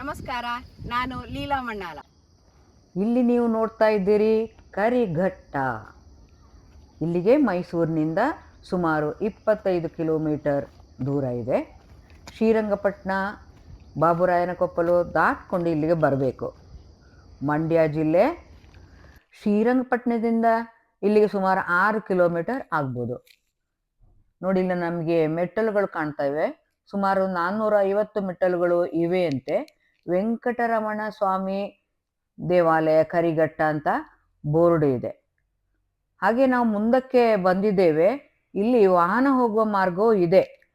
ನಮಸ್ಕಾರ, ನಾನು ಲೀಲಾ ಮಣ್ಣಾಲ. ಇಲ್ಲಿ ನೀವು ನೋಡ್ತಾ ಇದ್ದೀರಿ ಕರಿಘಟ್ಟ. ಇಲ್ಲಿಗೆ ಮೈಸೂರಿನಿಂದ ಸುಮಾರು ಇಪ್ಪತ್ತೈದು ಕಿಲೋಮೀಟರ್ ದೂರ ಇದೆ. ಶ್ರೀರಂಗಪಟ್ಟಣ ಬಾಬುರಾಯನಕೊಪ್ಪಲು ದಾಟ್ಕೊಂಡು ಇಲ್ಲಿಗೆ ಬರಬೇಕು. ಮಂಡ್ಯ ಜಿಲ್ಲೆ ಶ್ರೀರಂಗಪಟ್ಟಣದಿಂದ ಇಲ್ಲಿಗೆ ಸುಮಾರು ಆರು ಕಿಲೋಮೀಟರ್ ಆಗ್ಬೋದು. ನೋಡಿ, ಇಲ್ಲಿ ನಮಗೆ ಮೆಟ್ಟಲುಗಳು ಕಾಣ್ತಾ ಇವೆ. ಸುಮಾರು ನಾನ್ನೂರ ಐವತ್ತು ಮೆಟ್ಟಲುಗಳು ಇವೆ ಅಂತೆ. ವೆಂಕಟರಮಣ ಸ್ವಾಮಿ ದೇವಾಲಯ, ಕರಿಘಟ್ಟ ಅಂತ ಬೋರ್ಡ್ ಇದೆ. ಹಾಗೆ ನಾವು ಮುಂದಕ್ಕೆ ಬಂದಿದ್ದೇವೆ. ಇಲ್ಲಿ ವಾಹನ ಹೋಗುವ ಮಾರ್ಗವೂ ಇದೆ.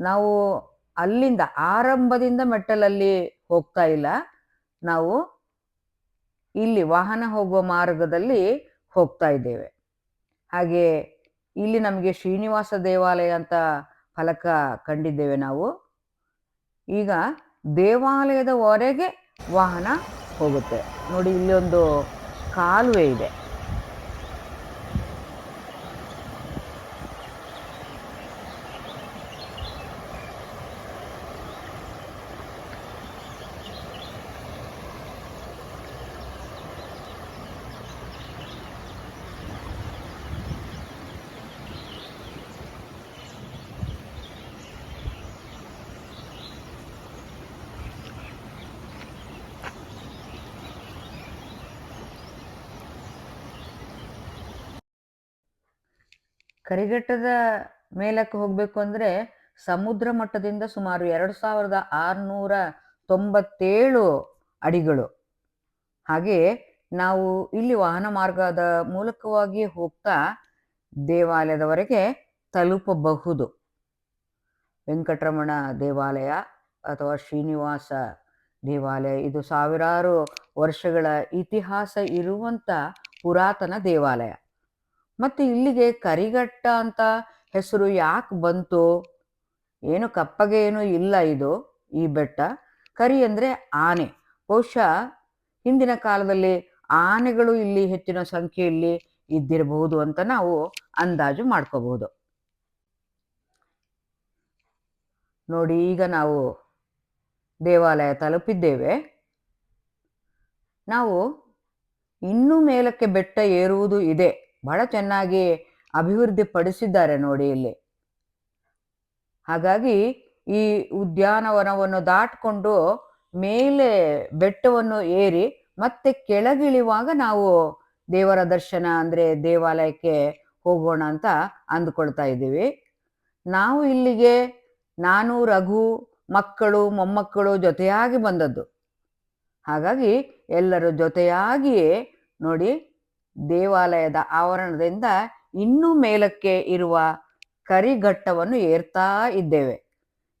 ನಾವು ಅಲ್ಲಿಂದ ಆರಂಭದಿಂದ ಮೆಟ್ಟಲಲ್ಲಿ ಹೋಗ್ತಾ ಇಲ್ಲ. ನಾವು ಇಲ್ಲಿ ವಾಹನ ಹೋಗುವ ಮಾರ್ಗದಲ್ಲಿ ಹೋಗ್ತಾ ಇದ್ದೇವೆ. ಹಾಗೆ ಇಲ್ಲಿ ನಮಗೆ ಶ್ರೀನಿವಾಸ ದೇವಾಲಯ ಅಂತ ಫಲಕ ಕಂಡಿದ್ದೇವೆ ನಾವು. ಈಗ ದೇವಾಲಯದವರೆಗೆ ವಾಹನ ಹೋಗುತ್ತೆ. ನೋಡಿ ಇಲ್ಲಿ ಒಂದು ಕಾಲುವೆ ಇದೆ. ಕರಿಘಟ್ಟದ ಮೇಲಕ್ಕೆ ಹೋಗಬೇಕು ಅಂದರೆ ಸಮುದ್ರ ಮಟ್ಟದಿಂದ ಸುಮಾರು ಎರಡು ಸಾವಿರದ ಆರುನೂರ ತೊಂಬತ್ತೇಳು ಅಡಿಗಳು. ಹಾಗೆ ನಾವು ಇಲ್ಲಿ ವಾಹನ ಮಾರ್ಗದ ಮೂಲಕವಾಗಿ ಹೋಗ್ತಾ ದೇವಾಲಯದವರೆಗೆ ತಲುಪಬಹುದು. ವೆಂಕಟರಮಣ ದೇವಾಲಯ ಅಥವಾ ಶ್ರೀನಿವಾಸ ದೇವಾಲಯ, ಇದು ಸಾವಿರಾರು ವರ್ಷಗಳ ಇತಿಹಾಸ ಇರುವಂಥ ಪುರಾತನ ದೇವಾಲಯ. ಮತ್ತು ಇಲ್ಲಿಗೆ ಕರಿಘಟ್ಟ ಅಂತ ಹೆಸರು ಯಾಕೆ ಬಂತು? ಏನು ಕಪ್ಪಗೆ ಏನು ಇಲ್ಲ ಇದು ಈ ಬೆಟ್ಟ. ಕರಿ ಅಂದರೆ ಆನೆ. ಬಹುಶಃ ಹಿಂದಿನ ಕಾಲದಲ್ಲಿ ಆನೆಗಳು ಇಲ್ಲಿ ಹೆಚ್ಚಿನ ಸಂಖ್ಯೆಯಲ್ಲಿ ಇದ್ದಿರಬಹುದು ಅಂತ ನಾವು ಅಂದಾಜು ಮಾಡ್ಕೋಬಹುದು. ನೋಡಿ, ಈಗ ನಾವು ದೇವಾಲಯ ತಲುಪಿದ್ದೇವೆ. ನಾವು ಇನ್ನೂ ಮೇಲಕ್ಕೆ ಬೆಟ್ಟ ಏರುವುದು ಇದೆ. ಬಹಳ ಚೆನ್ನಾಗಿ ಅಭಿವೃದ್ಧಿ ಪಡಿಸಿದ್ದಾರೆ ನೋಡಿ ಇಲ್ಲಿ. ಹಾಗಾಗಿ ಈ ಉದ್ಯಾನವನವನ್ನು ದಾಟ್ಕೊಂಡು ಮೇಲೆ ಬೆಟ್ಟವನ್ನು ಏರಿ ಮತ್ತೆ ಕೆಳಗಿಳಿಯುವಾಗ ನಾವು ದೇವರ ದರ್ಶನ ಅಂದರೆ ದೇವಾಲಯಕ್ಕೆ ಹೋಗೋಣ ಅಂತ ಅಂದುಕೊಳ್ತಾ ಇದ್ದೀವಿ. ನಾವು ಇಲ್ಲಿಗೆ ನಾನು, ರಘು, ಮಕ್ಕಳು, ಮೊಮ್ಮಕ್ಕಳು ಜೊತೆಯಾಗಿ ಬಂದದ್ದು. ಹಾಗಾಗಿ ಎಲ್ಲರೂ ಜೊತೆಯಾಗಿಯೇ ನೋಡಿ ದೇವಾಲಯದ ಆವರಣದಿಂದ ಇನ್ನೂ ಮೇಲಕ್ಕೆ ಇರುವ ಕರಿಘಟ್ಟವನ್ನು ಏರ್ತಾ ಇದ್ದೇವೆ.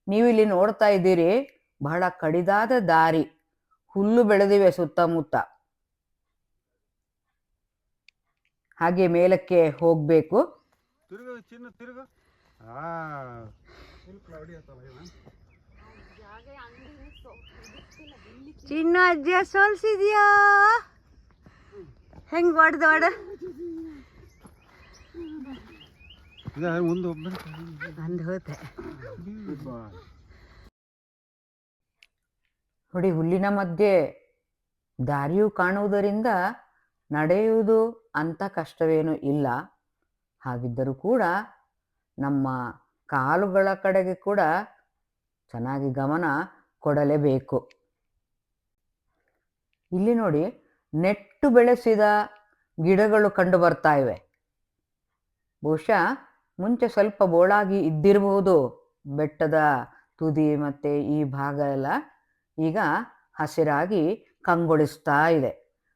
ನೀವು ಇಲ್ಲಿ ನೋಡ್ತಾ ಇದ್ದೀರಿ ಬಹಳ ಕಡಿದಾದ ದಾರಿ. ಹುಲ್ಲು ಬೆಳೆದಿವೆ ಸುತ್ತಮುತ್ತ. ಹಾಗೆ ಮೇಲಕ್ಕೆ ಹೋಗಬೇಕು. ತಿರುಗು ಚಿನ್ನ ತಿರುಗು. ಆ. ಚಿನ್ನ ಅಜ್ಜ ಸೋಲ್ಸಿದ್ಯಾ? ಹೆಂಗ್ ಹೊಡ್ದ ಹೊಡ ಒಂದು ಒಬ್ಬನ ಅಂದ್ ಹೋತೆ. ನೋಡಿ ಹುಲ್ಲಿನ ಮಧ್ಯೆ ದಾರಿಯು ಕಾಣುವುದರಿಂದ ನಡೆಯುವುದು ಅಂತ ಕಷ್ಟವೇನು ಇಲ್ಲ. ಹಾಗಿದ್ದರೂ ಕೂಡ ನಮ್ಮ ಕಾಲುಗಳ ಕಡೆಗೆ ಕೂಡ ಚೆನ್ನಾಗಿ ಗಮನ ಕೊಡಲೇಬೇಕು. ಇಲ್ಲಿ ನೋಡಿ ನೆಟ್ಟು ಬೆಳೆಸಿದ ಗಿಡಗಳು ಕಂಡು ಬರ್ತಾ ಇವೆ. ಬಹುಶಃ ಮುಂಚೆ ಸ್ವಲ್ಪ ಬೋಳಾಗಿ ಇದ್ದಿರಬಹುದು, ಬೆಟ್ಟದ ತುದಿ ಮತ್ತು ಈ ಭಾಗ ಎಲ್ಲ ಈಗ ಹಸಿರಾಗಿ ಕಂಗೊಳಿಸ್ತಾ ಇದೆ.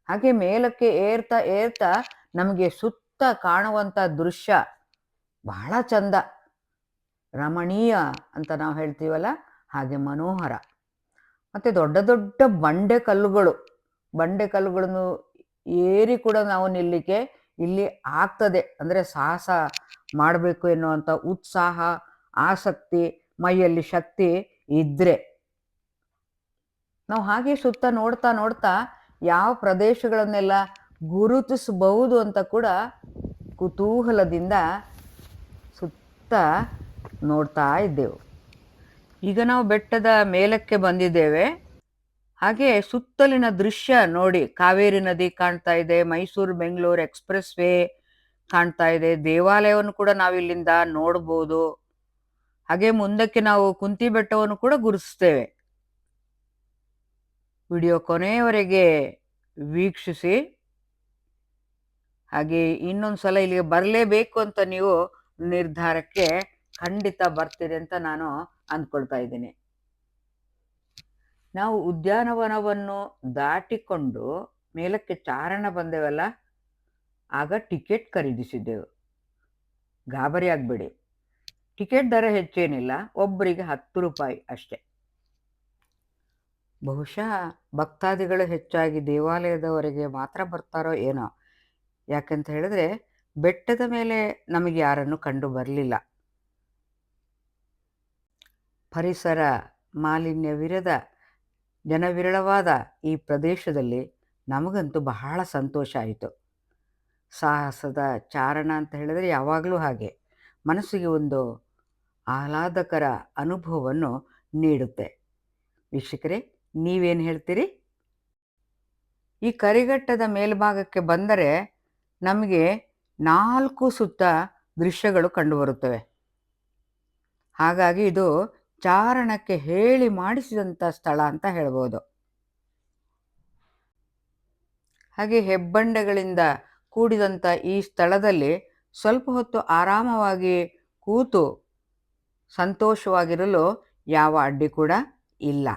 ಹಾಗೆ ಮೇಲಕ್ಕೆ ಏರ್ತಾ ಏರ್ತಾ ನಮಗೆ ಸುತ್ತ ಕಾಣುವಂಥ ದೃಶ್ಯ ಬಹಳ ಚಂದ, ರಮಣೀಯ ಅಂತ ನಾವು ಹೇಳ್ತೀವಲ್ಲ, ಹಾಗೆ ಮನೋಹರ. ಮತ್ತು ದೊಡ್ಡ ದೊಡ್ಡ ಬಂಡೆ ಕಲ್ಲುಗಳು. ಬಂಡೆ ಕಲ್ಲುಗಳನ್ನು ಏರಿ ಕೂಡ ನಾವು ನಿಲ್ಲಿಕ್ಕೆ ಇಲ್ಲಿ ಆಗ್ತದೆ. ಅಂದರೆ ಸಾಹಸ ಮಾಡಬೇಕು ಎನ್ನುವಂಥ ಉತ್ಸಾಹ, ಆಸಕ್ತಿ, ಮೈಯಲ್ಲಿ ಶಕ್ತಿ ಇದ್ದರೆ ನಾವು ಹಾಗೆ ಸುತ್ತ ನೋಡ್ತಾ ನೋಡ್ತಾ ಯಾವ ಪ್ರದೇಶಗಳನ್ನೆಲ್ಲ ಗುರುತಿಸಬಹುದು ಅಂತ ಕೂಡ ಕುತೂಹಲದಿಂದ ಸುತ್ತ ನೋಡ್ತಾ ಇದ್ದೆವು. ಈಗ ನಾವು ಬೆಟ್ಟದ ಮೇಲಕ್ಕೆ ಬಂದಿದ್ದೇವೆ. ಹಾಗೆ ಸುತ್ತಲಿನ ದೃಶ್ಯ ನೋಡಿ, ಕಾವೇರಿ ನದಿ ಕಾಣ್ತಾ ಇದೆ, ಮೈಸೂರು ಬೆಂಗಳೂರು ಎಕ್ಸ್ಪ್ರೆಸ್ ವೇ ಕಾಣ್ತಾ ಇದೆ, ದೇವಾಲಯವನ್ನು ಕೂಡ ನಾವು ಇಲ್ಲಿಂದ ನೋಡ್ಬೋದು. ಹಾಗೆ ಮುಂದಕ್ಕೆ ನಾವು ಕುಂತಿ ಬೆಟ್ಟವನ್ನು ಕೂಡ ಗುರುಸ್ತೇವೆ ವಿಡಿಯೋ ಕೊನೆಯವರೆಗೆ ವೀಕ್ಷಿಸಿ. ಹಾಗೆ ಇನ್ನೊಂದು ಸಲ ಇಲ್ಲಿಗೆ ಬರಲೇಬೇಕು ಅಂತ ನೀವು ನಿರ್ಧಾರಕ್ಕೆ ಖಂಡಿತ ಬರ್ತೀರಿ ಅಂತ ನಾನು ಅಂದ್ಕೊಳ್ತಾ ಇದ್ದೀನಿ. ನಾವು ಉದ್ಯಾನವನವನ್ನು ದಾಟಿಕೊಂಡು ಮೇಲಕ್ಕೆ ಚಾರಣ ಬಂದೆವಲ್ಲ, ಆಗ ಟಿಕೆಟ್ ಖರೀದಿಸಿದ್ದೆವು. ಗಾಬರಿ ಆಗಬೇಡಿ. ಟಿಕೆಟ್ ದರ ಹೆಚ್ಚೇನಿಲ್ಲ, ಒಬ್ಬರಿಗೆ ಹತ್ತು ರೂಪಾಯಿ ಅಷ್ಟೆ. ಬಹುಶಃ ಭಕ್ತಾದಿಗಳು ಹೆಚ್ಚಾಗಿ ದೇವಾಲಯದವರೆಗೆ ಮಾತ್ರ ಬರ್ತಾರೋ ಏನೋ. ಯಾಕಂತ ಹೇಳಿದ್ರೆ, ಬೆಟ್ಟದ ಮೇಲೆ ನಮಗೆ ಯಾರನ್ನು ಕಂಡು ಬರಲಿಲ್ಲ. ಪರಿಸರ ಮಾಲಿನ್ಯವಿರದ ಜನವಿರಳವಾದ ಈ ಪ್ರದೇಶದಲ್ಲಿ ನಮಗಂತೂ ಬಹಳ ಸಂತೋಷ ಆಯಿತು. ಸಾಹಸದ ಚಾರಣ ಅಂತ ಹೇಳಿದರೆ ಯಾವಾಗಲೂ ಹಾಗೆ. ಮನಸ್ಸಿಗೆ ಒಂದು ಆಹ್ಲಾದಕರ ಅನುಭವವನ್ನು ನೀಡುತ್ತೆ. ವೀಕ್ಷಕರೇ, ನೀವೇನು ಹೇಳ್ತೀರಿ? ಈ ಕರಿಘಟ್ಟದ ಮೇಲ್ಭಾಗಕ್ಕೆ ಬಂದರೆ ನಮಗೆ ನಾಲ್ಕು ಸುತ್ತ ದೃಶ್ಯಗಳು ಕಂಡುಬರುತ್ತವೆ. ಹಾಗಾಗಿ ಇದು ಚಾರಣಕ್ಕೆ ಹೇಳಿ ಮಾಡಿಸಿದಂಥ ಸ್ಥಳ ಅಂತ ಹೇಳ್ಬೋದು. ಹಾಗೆ ಹೆಬ್ಬಂಡೆಗಳಿಂದ ಕೂಡಿದಂಥ ಈ ಸ್ಥಳದಲ್ಲಿ ಸ್ವಲ್ಪ ಹೊತ್ತು ಆರಾಮವಾಗಿ ಕೂತು ಸಂತೋಷವಾಗಿರಲು ಯಾವ ಅಡ್ಡಿ ಕೂಡ ಇಲ್ಲ.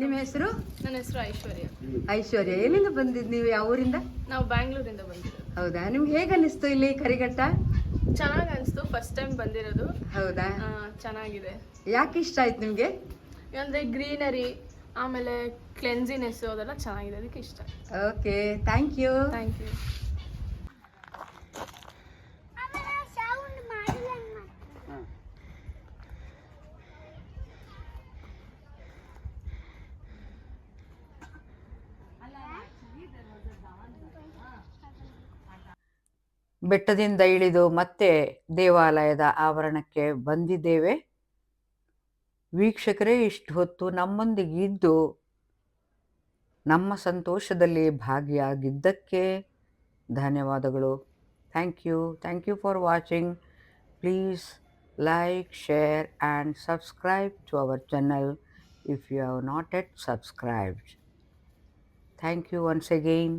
ಹೆಸರು? ನನ್ನ ಹೆಸರು ಐಶ್ವರ್ಯ. ಐಶ್ವರ್ಯ. ಎಲ್ಲಿಂದ ಬಂದಿದ್ದು ನೀವು? ಯಾವ ಊರಿಂದ? ನಾವು ಬ್ಯಾಂಗ್ಳೂರಿಂದ ಬಂದಿರೋದು. ಹೌದಾ? ನಿಮ್ಗೆ ಹೇಗೆ ಅನ್ನಿಸ್ತು ಇಲ್ಲಿ ಕರಿಘಟ್ಟ? ಚೆನ್ನಾಗಿ ಅನಿಸ್ತು. ಫಸ್ಟ್ ಟೈಮ್ ಬಂದಿರೋದು. ಹೌದಾ? ಆ, ಚೆನ್ನಾಗಿದೆ. ಯಾಕೆ ಇಷ್ಟ ಆಯ್ತು ನಿಮಗೆ? ಅಂದರೆ ಗ್ರೀನರಿ ಆಮೇಲೆ ಕ್ಲೆನ್ಸಿನೆಸ್ ಅದೆಲ್ಲ ಚೆನ್ನಾಗಿದೆ. ಅದಕ್ಕೆ ಇಷ್ಟ. Okay thank you thank you ಬೆಟ್ಟದಿಂದ ಇಳಿದು ಮತ್ತೆ ದೇವಾಲಯದ ಆವರಣಕ್ಕೆ ಬಂದಿದ್ದೇವೆ. ವೀಕ್ಷಕರೇ, ಇಷ್ಟು ಹೊತ್ತು ನಮ್ಮೊಂದಿಗೆ ಇದ್ದು ನಮ್ಮ ಸಂತೋಷದಲ್ಲಿ ಭಾಗಿಯಾಗಿದ್ದಕ್ಕೆ ಧನ್ಯವಾದಗಳು. Thank you. Thank you for watching. Please like, share and subscribe to our channel if you have not yet subscribed. Thank you once again.